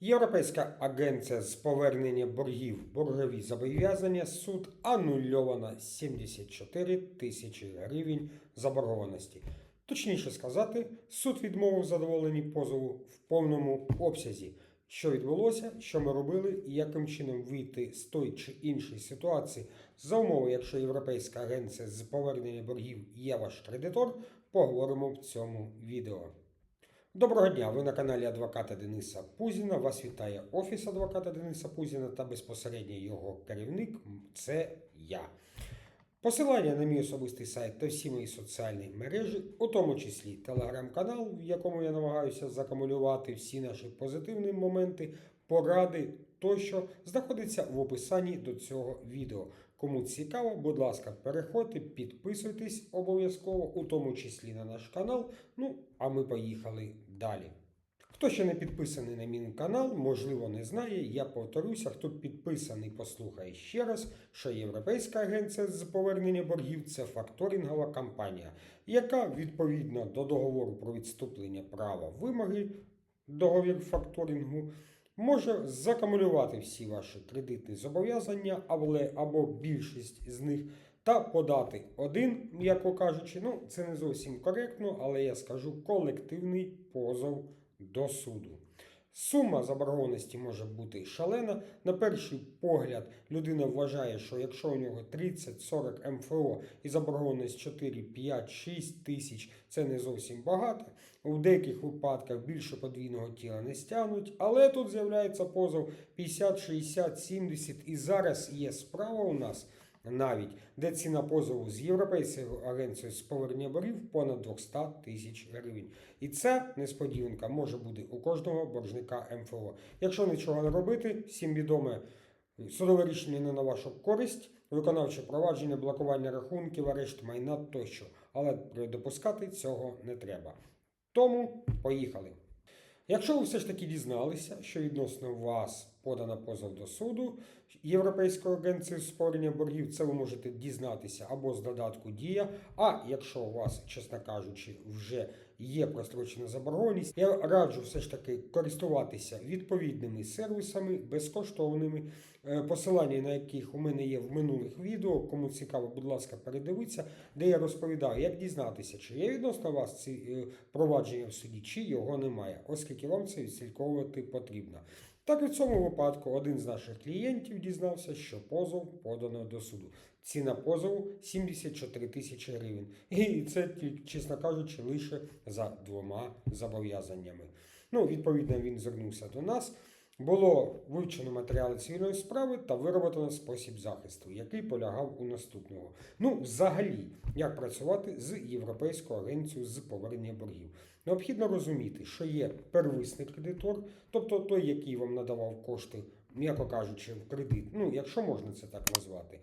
Європейська агенція з повернення боргів боргові зобов'язання суд анульовано 74 тисячі гривень заборгованості. Точніше сказати, суд відмовив задоволенні позову в повному обсязі. Що відбулося, що ми робили і яким чином вийти з той чи іншої ситуації за умови, якщо Європейська агенція з повернення боргів є ваш кредитор, поговоримо в цьому відео. Доброго дня! Ви на каналі адвоката Дениса Пузіна. Вас вітає офіс адвоката Дениса Пузіна та безпосередньо його керівник це я. Посилання на мій особистий сайт та всі мої соціальні мережі, у тому числі телеграм-канал, в якому я намагаюся закамулювати всі наші позитивні моменти, поради тощо, знаходиться в описанні до цього відео. Кому цікаво, будь ласка, переходьте, підписуйтесь обов'язково, у тому числі на наш канал. Ну, а ми поїхали далі. Хто ще не підписаний на мій канал, можливо, не знає. Я повторюся, хто підписаний, послухає ще раз, що Європейська агенція з повернення боргів це факторингова компанія, яка відповідно до договору про відступлення права вимоги, договір факторингу, може закамулювати всі ваші кредитні зобов'язання, але або більшість з них. Та подати один, м'яко кажучи, ну це не зовсім коректно, але я скажу колективний позов до суду. Сума заборгованості може бути шалена. На перший погляд людина вважає, що якщо у нього 30-40 МФО і заборгованість 4, 5, 6 тисяч, це не зовсім багато. У деяких випадках більше подвійного тіла не стягнуть, але тут з'являється позов 50, 60, 70 і зараз є справа у нас навіть, де ціна позову з Європейською агенцією з повернення боргів понад 200 тисяч гривень. І ця несподіванка може бути у кожного боржника МФО. Якщо нічого не робити, всім відоме судове рішення не на вашу користь, виконавче провадження, блокування рахунків, арешт майна тощо. Але допускати цього не треба. Тому поїхали. Якщо ви все ж таки дізналися, що відносно вас подано позов до суду Європейської агенції створення боргів, це ви можете дізнатися або з додатку Дія. А якщо у вас, чесно кажучи, вже є прострочена заборгованість, я раджу все ж таки користуватися відповідними сервісами безкоштовними, е, посилання на яких у мене є в минулих відео. Кому цікаво, будь ласка, передивіться, де я розповідаю, як дізнатися, чи є відносно вас ці е, провадження в суді, чи його немає, оскільки вам це відслідковувати потрібно. Так і в цьому випадку один з наших клієнтів дізнався, що позов подано до суду. Ціна позову 74 тисячі гривень. І це, чесно кажучи, лише за двома зобов'язаннями. Ну, відповідно, він звернувся до нас. Було вивчено матеріали цивільної справи та вироблено спосіб захисту, який полягав у наступного. Ну, взагалі, як працювати з Європейською агенцією з повернення боргів. Необхідно розуміти, що є первисний кредитор, тобто той, який вам надавав кошти, м'яко кажучи, в кредит, ну, якщо можна це так назвати.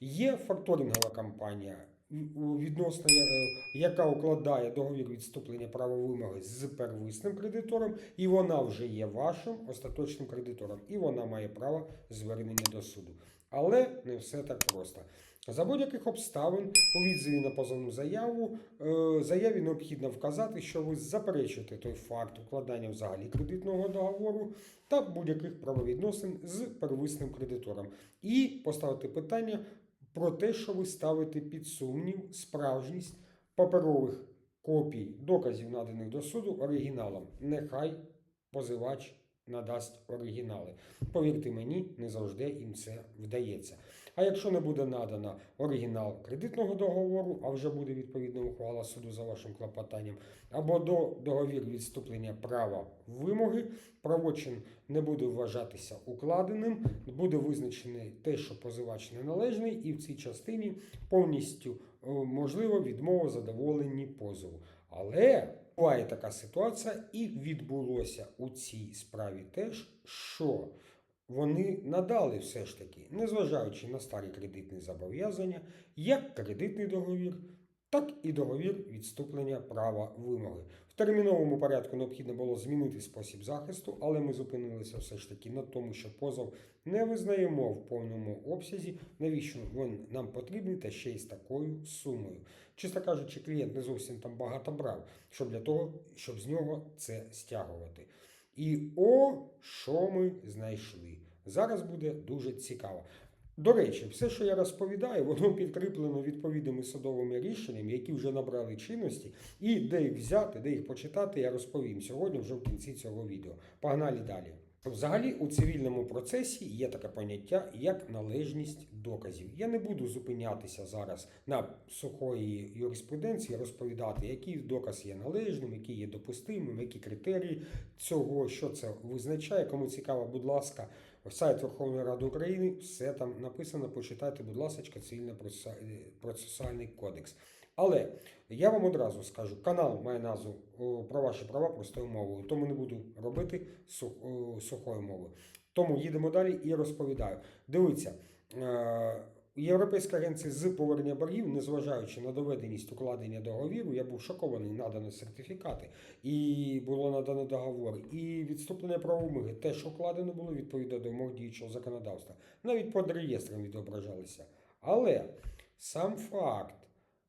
Є факторингова компанія, відносно е, яка укладає договір відступлення права вимоги з первисним кредитором, і вона вже є вашим остаточним кредитором, і вона має право звернення до суду. Але не все так просто. За будь-яких обставин у відзиві на позовну заяву е, заяві необхідно вказати, що ви заперечуєте той факт укладання взагалі кредитного договору та будь-яких правовідносин з первисним кредитором, і поставити питання про те, що ви ставите під сумнів справжність паперових копій доказів, наданих до суду оригіналом. Нехай позивач надасть оригінали. Повірте мені, не завжди їм це вдається. А якщо не буде надано оригінал кредитного договору, а вже буде відповідна ухвала суду за вашим клопотанням, або до договір відступлення права вимоги, правочин не буде вважатися укладеним, буде визначене те, що позивач неналежний, і в цій частині повністю е, можливо відмова задоволенні позову. Але буває така ситуація, і відбулося у цій справі теж, що вони надали все ж таки, незважаючи на старі кредитні зобов'язання, як кредитний договір, так і договір відступлення права вимоги. В терміновому порядку необхідно було змінити спосіб захисту, але ми зупинилися все ж таки на тому, що позов не визнаємо в повному обсязі, навіщо він нам потрібний та ще й з такою сумою. Чесно кажучи, клієнт не зовсім там багато брав, щоб для того, щоб з нього це стягувати. І о, що ми знайшли. Зараз буде дуже цікаво. До речі, все, що я розповідаю, воно підкріплено відповідними судовими рішеннями, які вже набрали чинності, і де їх взяти, де їх почитати, я розповім сьогодні вже в кінці цього відео. Погнали далі. Взагалі, у цивільному процесі є таке поняття як належність доказів. Я не буду зупинятися зараз на сухої юриспруденції, розповідати, який доказ є належним, який є допустимим, які критерії цього, що це визначає. Кому цікаво, будь ласка, сайт Верховної Ради України, все там написано. Почитайте, будь ласка, цивільно процесуальний кодекс. Але я вам одразу скажу, канал має назву про ваші права простою мовою, тому не буду робити сухою мовою. Тому їдемо далі і розповідаю. Дивіться, е, Європейська агенція з повернення боргів, незважаючи на доведеність укладення договіру, я був шокований, надано сертифікати, і було надано договор, і відступлення правовимоги, те, що укладено було відповідно до вимог діючого законодавства, навіть під реєстром відображалися. Але сам факт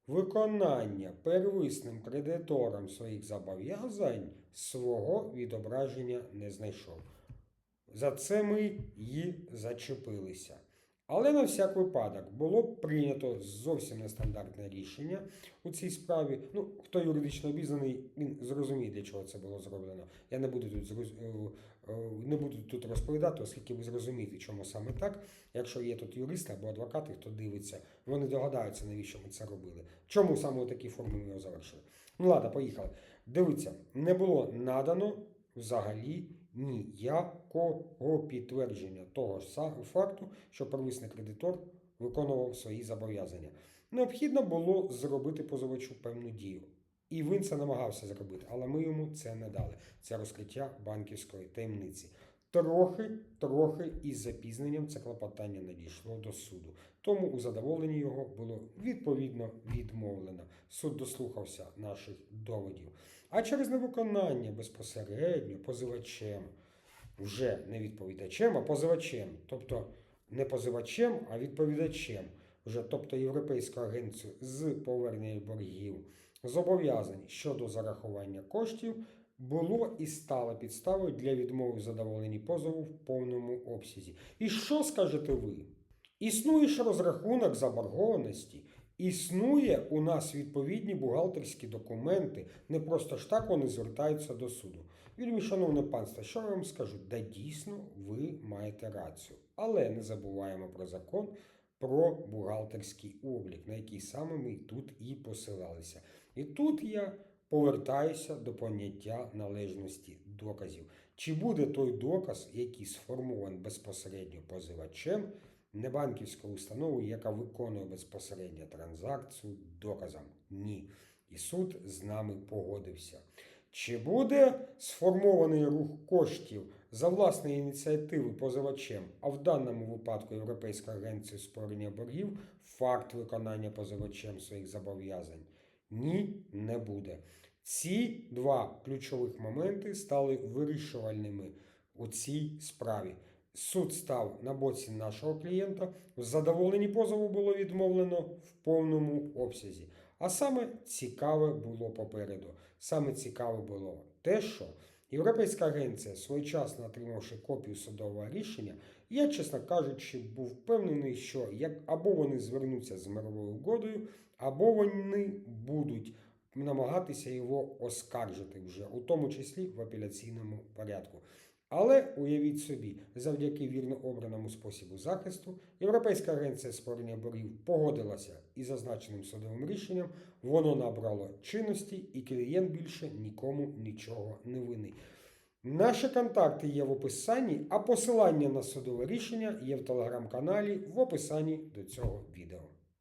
виконання первисним кредитором своїх зобов'язань свого відображення не знайшов. За це ми і зачепилися. Але на всяк випадок було прийнято зовсім нестандартне рішення у цій справі. Ну, хто юридично обізнаний, він зрозуміє, для чого це було зроблено. Я не буду тут зроз- е, е, не буду тут розповідати, оскільки ви зрозумієте, чому саме так. Якщо є тут юристи або адвокати, хто дивиться, вони догадаються, навіщо ми це робили. Чому саме у такій формі ми його завершили? Ну ладно, поїхали. Дивіться, не було надано взагалі ніякого підтвердження того ж факту, що первисний кредитор виконував свої зобов'язання. Необхідно було зробити позивачу певну дію. І він це намагався зробити, але ми йому це не дали. Це розкриття банківської таємниці. Трохи, трохи із запізненням це клопотання надійшло до суду. Тому у задоволенні його було відповідно відмовлено. Суд дослухався наших доводів. А через невиконання безпосередньо позивачем, вже не відповідачем, а позивачем, тобто не позивачем, а відповідачем, вже тобто Європейську агенцію з повернення боргів, зобов'язань щодо зарахування коштів було і стало підставою для відмови в позову в повному обсязі. І що скажете ви? Існує ж розрахунок заборгованості, існує у нас відповідні бухгалтерські документи, не просто ж так вони звертаються до суду. Вільмі, шановне панство, що я вам скажу? Да дійсно ви маєте рацію. Але не забуваємо про закон про бухгалтерський облік, на який саме ми тут і посилалися. І тут я повертаюся до поняття належності доказів. Чи буде той доказ, який сформований безпосередньо позивачем, небанківською установою, яка виконує безпосередньо транзакцію доказом? Ні. І суд з нами погодився. Чи буде сформований рух коштів за власної ініціативи позивачем, а в даному випадку Європейська агенція створення боргів, факт виконання позивачем своїх зобов'язань? Ні, не буде. Ці два ключових моменти стали вирішувальними у цій справі. Суд став на боці нашого клієнта. В задоволенні позову було відмовлено в повному обсязі. А саме цікаве було попереду. Саме цікаве було те, що Європейська агенція, своєчасно отримавши копію судового рішення, я, чесно кажучи, був впевнений, що як або вони звернуться з мировою угодою, або вони будуть намагатися його оскаржити вже, у тому числі в апеляційному порядку. Але уявіть собі, завдяки вірно обраному способу захисту, Європейська агенція створення боргів погодилася із зазначеним судовим рішенням, воно набрало чинності, і клієнт більше нікому нічого не винний. Наші контакти є в описанні, а посилання на судове рішення є в телеграм-каналі в описанні до цього відео.